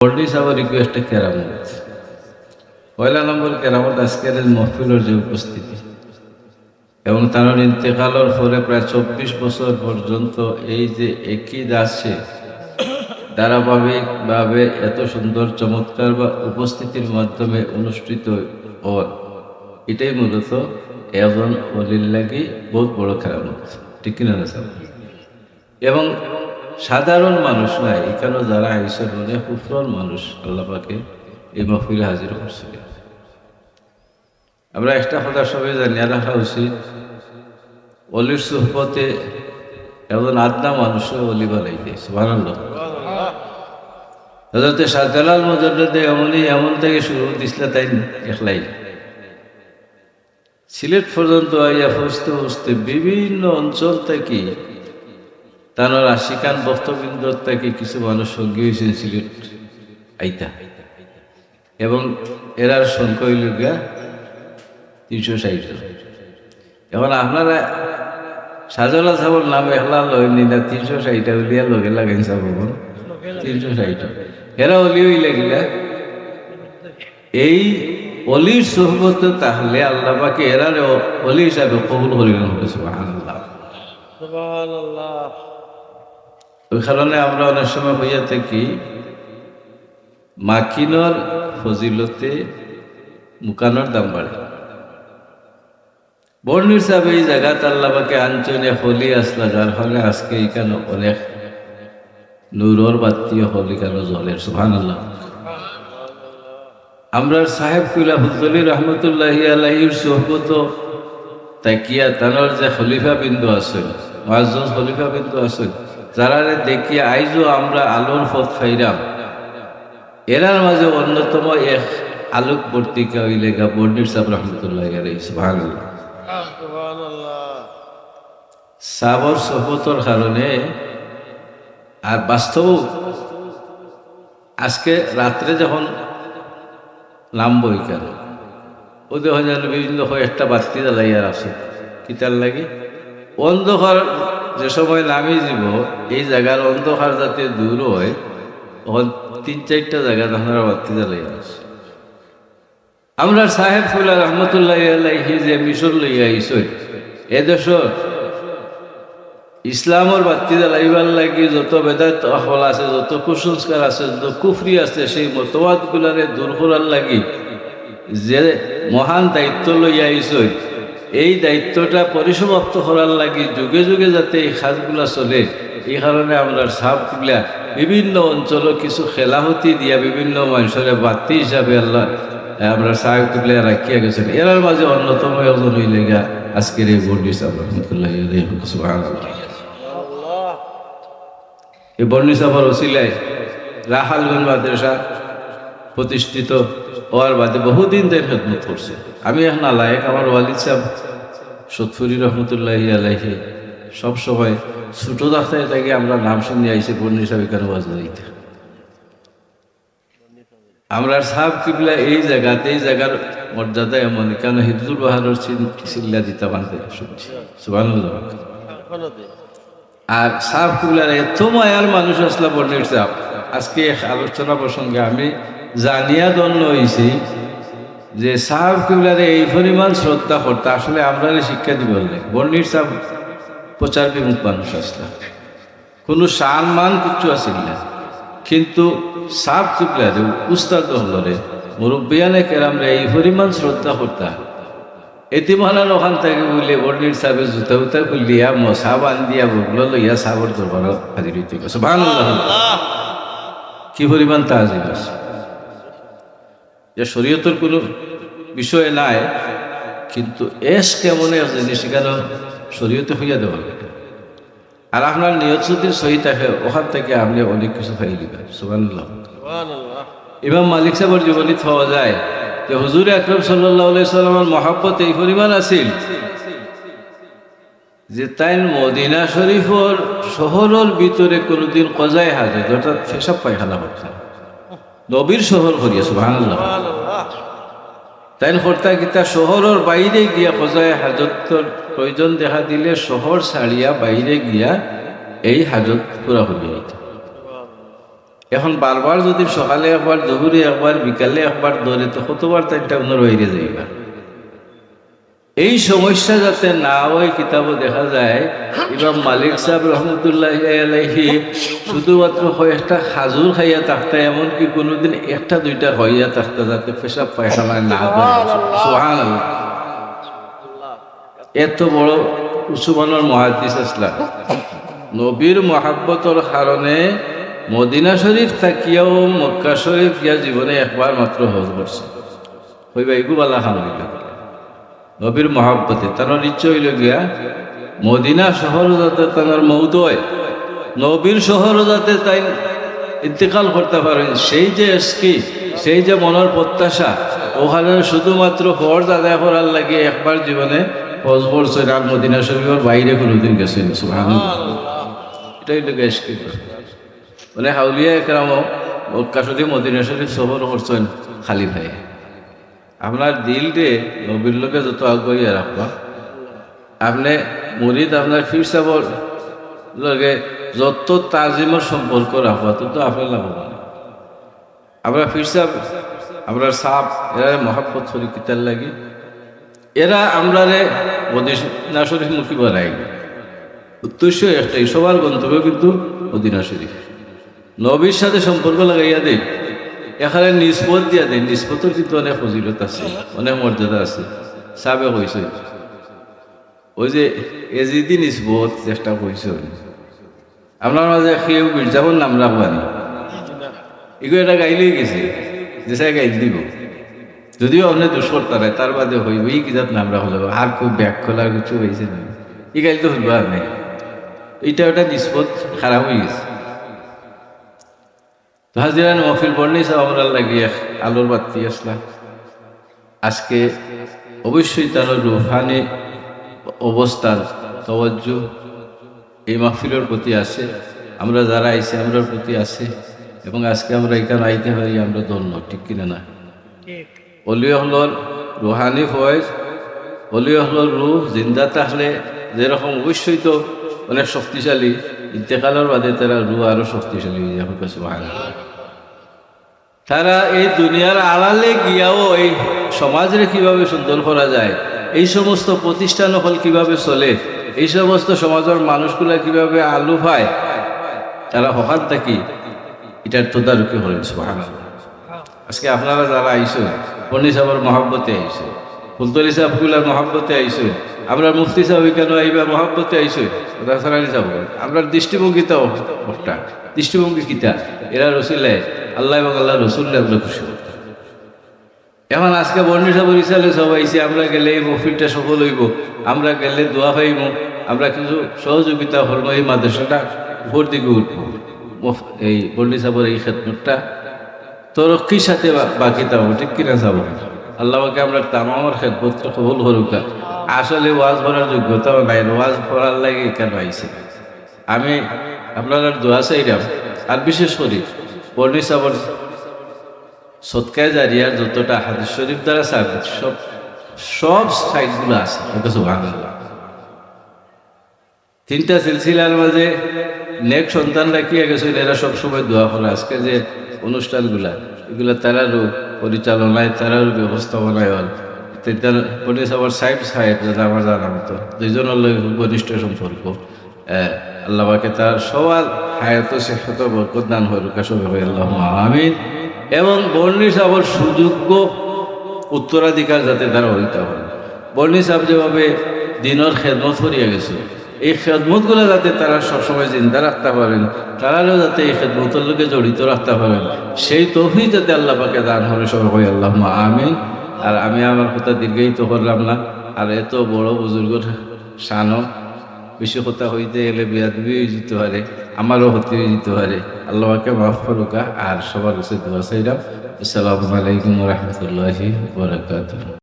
বর্ডি সাহেবের রিকোয়েস্টে কেরামত পয়লা নম্বর কেরামত আজকের মহফিলের যে উপস্থিতি, এবং তার ইন্তেকালের পরে প্রায় চব্বিশ বছর পর্যন্ত এই যে একই দাসে, ধারাবাহিকভাবে এত সুন্দর চমৎকার বা উপস্থিতির মাধ্যমে অনুষ্ঠিত হওয়ার, এটাই মূলত এজন অলির লাগি বহুত বড় কেরামত। ঠিক কিনা না স্যার এবং সাধারণ মানুষ নাই এখানে যারা আইসের মনে কুফরন মানুষ আল্লাপাকে এই মহফিলে হাজির করছিল আমরা একটা কথা সবাই জানিয়ে রাখা উচিত, অলির সুহবতে এমন আদনা মানুষও অলি বানাই দিয়েছে ভালো হজরতে শাহজালাল মজরদে এমনই, এমন থেকে শুরু দিছিল তাই একলাই। সিলেট পর্যন্ত আইয়া ফুসতে ফুসতে বিভিন্ন অঞ্চল থেকে তার আশিকান বক্তবৃন্দ থেকে কিছু মানুষ সঙ্গী হয়েছেন সিলেট। আইতা। এবং এরার সংখ্যা হইল গিয়া তিনশো ষাট জন। এখন আপনারা সাজলা সাবর নাম একলা লয়নি না তিনশো ষাটটা উলিয়া লগে লাগাইন সাব তিনশো ষাট। এরা অলি হইলে গিলা এই অলির সোহবত তাহলে আল্লাহ পাকে এরার অলি হিসাবে কবুল করিলেন সুবহানাল্লাহ। ওই কারণে আমরা অনেক সময় হইয়া থাকি মাকিনর ফজিলতে মুকানোর দাম বাড়ে। বর্ণির সাহেব এই জায়গাতে আল্লাহকে আঞ্চনে হলি আসলা, যার ফলে আজকে এখানে অনেক নূরর বাত্তীয় হলি কেন জলের সুহান আল্লাহ আমরা সাহেব কুলা হুজলি রহমতুল্লাহ আলাহির সোহবত তাকিয়া তানোর যে খলিফা বিন্দু আছেন মাজ খলিফা বিন্দু আছেন যারা দেখিয়া আইজও আমরা আলোর পথ ফাইরাম। এরার মাঝে অন্যতম এক আলোক বর্তিকা হইলেগা বর্ণির সাহেব রহমতুল্লাহ সাবর সহবতর কারণে আর বাস্তব আজকে রাত্রে যখন নামবো কেন ও দেখা যেন বিভিন্ন একটা বাতি জ্বালাইয়ার আছে কিতার লাগে? অন্ধকার যে সময় নামি যাব, এই জায়গার অন্ধকার যাতে দূর হয়, তখন তিন চারটা জায়গা আপনারা বাতি জ্বালাইয়া আছে আমরা সাহেব ফুলা রহমতুল্লাহ আল্লাহি যে মিশর লইয়া আইসই এ দেশর ইসলামর বাতি জ্বালাইবার লাগি যত বেদায়ত হল আছে, যত কুসংস্কার আছে, যত কুফরি আছে, সেই মতবাদ গুলারে দূর করার লাগি যে মহান দায়িত্ব লইয়া আইসই এই দায়িত্বটা পরিসমাপ্ত করার লাগি যুগে যুগে যাতে এই খাসগুলা চলে, এই কারণে আমরা সাপগুলা বিভিন্ন অঞ্চল কিছু খেলাহতি দিয়া বিভিন্ন মানুষের বাতি হিসাবে আল্লাহ আমরা সাহেব তুলে রাখিয়া গেছেন। এরার মাঝে অন্যতম একজন হইলে গা আজকের এই বর্ণি সাহেব রহমতুল্লাহ এই বর্ণি সাহেবের ওসিলায় রাহালগঞ্জ মাদ্রাসা প্রতিষ্ঠিত। হওয়ার বাদে বহুদিন ধরে খেদমত করছে। আমি এখন আলায়ক, আমার ওয়ালিদ সাহেব, সৎফুরি রহমতুল্লাহ সব সময় ছোটো ডাক্তার থেকে আমরা নাম শুনে আইসি বর্ণি সাহেব এখানে বাজে যাইতে আমরা সাহেব কিবলা এই জায়গাতে, এই জায়গার মর্যাদা এমন, কেন হিন্দুর বাহারের চিল্লা দিতা বানতে শুনছি। সুবান আর সাহেব কিবলার এত মায়ার মানুষ আসলা বর্ণির আজকে আলোচনা প্রসঙ্গে আমি জানিয়া দন্য হয়েছি যে সাহেব কিবলারে এই পরিমাণ শ্রদ্ধা করতে আসলে আমরা শিক্ষা দিব বর্ণির সাহেব প্রচার বিমুখ মানুষ আসলা। কোনো সান মান কিচ্ছু আসিল না। কিন্তু সাপ চুকলারে উস্তাদ হলরে, মুরব্বিয়ানে কেরামরে এই পরিমাণ শ্রদ্ধা করতা। এতিমানার ওখান থেকে বলে বর্ণির সাহেবের জুতা উতা খুলিয়া মশা বান দিয়া বগলো লইয়া সাবর দরবার হাজির হইতে গেছে। ভালো কি পরিমাণ তাজিব আছে। যে শরীয়তের কোনো বিষয় নাই কিন্তু এস কেমন জিনিস এখানে শরীয়তে হইয়া দেওয়া লাগে। আর আপনার নিয়ত যদি সহি থাকে ওখান থেকে আপনি অনেক কিছু পাই দিবেন। সুবান্লাহ ইমাম মালিক সাহেবের জীবনী পাওয়া যায় যে হুজুর আকরম সাল্লাহ সাল্লামের মহাব্বত এই পরিমাণ আছিল যে তাই মদিনা শরীফর শহরের ভিতরে কোনোদিন কজায় হাজত অর্থাৎ ফেসব পায়খানা করতে নবীর শহর করিয়াছে ভাঙল তাই হর্তা গীতা শহরের বাইরে গিয়া কজায় হাজতর প্রয়োজন দেখা দিলে শহর ছাড়িয়া বাইরে গিয়া এই হাজত পুরা হইয়া এখন বারবার যদি সকালে একবার দুপুরে একবার বিকালে একবার দৌড়ে তো কতবার তাইটা ওনার বাইরে যাইবা। এই সমস্যা যাতে না হয় কিতাবও দেখা যায় ইমাম মালিক সাহেব রহমতুল্লাহ শুধুমাত্র একটা খাজুর খাইয়া থাকতে এমনকি কোনোদিন একটা দুইটা হইয়া থাকতে যাতে পেশাব পায়খানায় না সোহান এত বড় উসুমানের মহাদিস আসলাম নবীর মহাব্বতর কারণে মদিনা শরীফ থাকিয়াও মক্কা শরীফ গিয়া জীবনে একবার মাত্র হজ করছে। হইবা ইগুবালা খান নবীর মহাব্বতে। তার ইচ্ছে হইল গিয়া, মদিনা শহর যাতে তার মৌত হয়, নবীর শহর যাতে তাই ইন্তেকাল করতে পারেন সেই যে এসকি, সেই যে মনের প্রত্যাশা, ওখানে শুধুমাত্র ফরজ আদায় করার লাগে একবার জীবনে ফজ আর মদিনা শরীফের বাইরে কোনোদিন গেছেন এটাই তো এসকি। মানে হাউলিয়া একরামও শরীফ মদিনা শরীফ সফর করছেন খালি ভাই। আপনার দিলটে নবীর লোকে যত আগুয়াইয়া রাখবা। আপনি মুরিদ আপনার ফির সাবর লগে যত তাজিমের সম্পর্ক রাখবা, তত আপনার লাভবান আমরা ফির সাহ আমরা সাপ এরা মহাব্বত করি কিতার লাগি। এরা আমরা রে মদিনা শরীফ মুখী বানাই। উদ্দেশ্য একটাই, সবার গন্তব্য কিন্তু মদিনা শরীফ। নবীর সাথে সম্পর্ক লাগাইয়া দেয় এখানে নিষ্পত দিয়া দেয় নিষ্পতর কিন্তু অনেক ফজিলত আছে, অনেক মর্যাদা আছে। সাবে কইছে ওই যে এজিদি নিষ্পত চেষ্টা করছে আপনার মাঝে কেউ মির্জাপুর নাম রাখবানি এগুলো এটা গাইলেই গেছে, যে সে গাইল দিব। যদিও আপনি দুষ্কর তারা তার বাদে হইব এই কিতাব নাম রাখলে আর খুব ব্যাগ খোলার কিছু হয়েছে না এই গাইল তো হইব নাই। এইটা ওটা নিষ্পত খারাপ হয়ে গেছে। তো হাজিরান মফিল বর্ণি সাহেব আমরা লাগিয়ে আলোর বাতি আসলাম। আজকে অবশ্যই তার রুহানি অবস্থান তবজ্জ এই মাহফিলের প্রতি আছে। আমরা যারা আইছি, আমরার প্রতি আছে এবং আজকে আমরা এখানে আইতে পারি, আমরা ধন্য, ঠিক কিনা না? অলিয় হলর রুহানি ফয়েজ অলিয় হলর রুহ জিন্দা থাকলে যেরকম, অবশ্যই তো অনেক শক্তিশালী। ইন্তেকালের বাদে তারা রুহ আরও শক্তিশালী হয়ে যাবে সুহান তারা এই দুনিয়ার আড়ালে গিয়াও এই সমাজের কীভাবে সুন্দর করা যায়, এই সমস্ত প্রতিষ্ঠান হল কীভাবে চলে, এই সমস্ত সমাজের মানুষগুলা কীভাবে আলু পায়, তারা হকার থাকি এটার তদারকি করেন সুহান আজকে আপনারা যারা আইসো পন্ডিত সাহেবের মহাব্বতে আইসো ফুলতলি সাহেবগুলার মহাব্বতে আইসো? আমরা মুফতি সাহেব কেন আইবা? মহাব্বতে আইসো? রাসারানি সাহেব, আমরা দৃষ্টিভঙ্গিতাও একটা দৃষ্টিভঙ্গি কিতা এরা রসুল্লাহ আল্লাহ এবং আল্লাহ রসুল্লাহ আমরা খুশি এখন আজকে বর্ণি সাহেব ইসালে সব আইসি, আমরা গেলে এই মফিলটা সফল হইব। আমরা গেলে দোয়া পাইব। আমরা কিছু সহযোগিতা হল এই মাদ্রাসাটা উপর দিকে উঠবো। এই বর্ণি সাহেবের এই খেদমতটা তরক্কির সাথে বাকি তাও ঠিক কিনা যাব আল্লাহকে আমরা তামামের খেদমত কবুল করুক আসলে ওয়াজ করার যোগ্যতাও নাই, ওয়াজ করার লাগে কেন আইছে? আমি আপনার দোয়া চাইলাম, আর বিশেষ করি বর্ণি সাবর সৎকায় জারিয়ার যতটা হাদিস শরীফ দ্বারা সাবিত, সব সব সাইডগুলো আছে ভাঙা তিনটা সিলসিলার মাঝে নেক সন্তান রাখিয়া গেছিল এরা সবসময় দোয়া করে, আজকে যে অনুষ্ঠানগুলা, এগুলা তারারও পরিচালনায় তারারও ব্যবস্থাপনায় হল পুলিশ আবার সাহেব সাহেব যারা আমার জানা মতো, দুইজনের লোক ঘনিষ্ঠ সম্পর্ক। আল্লাহকে তার সবার হায়াত শেষত বরকত দান হয়ে রুকা সবাই আল্লাহ আমিন। এবং বর্ণি সাহেবের সুযোগ্য উত্তরাধিকার যাতে তারা হইতে পারে বর্ণি সাহেব যেভাবে দিনের খেদমত করিয়া গেছে এই খেদমতগুলো যাতে তারা সবসময় চিন্তা রাখতে পারেন, তারাও যাতে এই খেদমতের লোকে জড়িত রাখতে পারেন, সেই তফি যাতে আল্লাহ পাকে দান হবে সবাই আল্লাহ আমিন। আর আমি আমার কথা দীর্ঘায়িত করলাম না। আর এত বড় বুজুর্গর শানও বেশি কথা হইতে গেলে বিয়াদবি যেতে পারে, আমারও হতে যেতে পারে। আল্লাহকে মাফ করুকা আর সবার কাছে দোয়া চাইলাম। আসসালামু আলাইকুম রহমতুল্লাহি বরকাত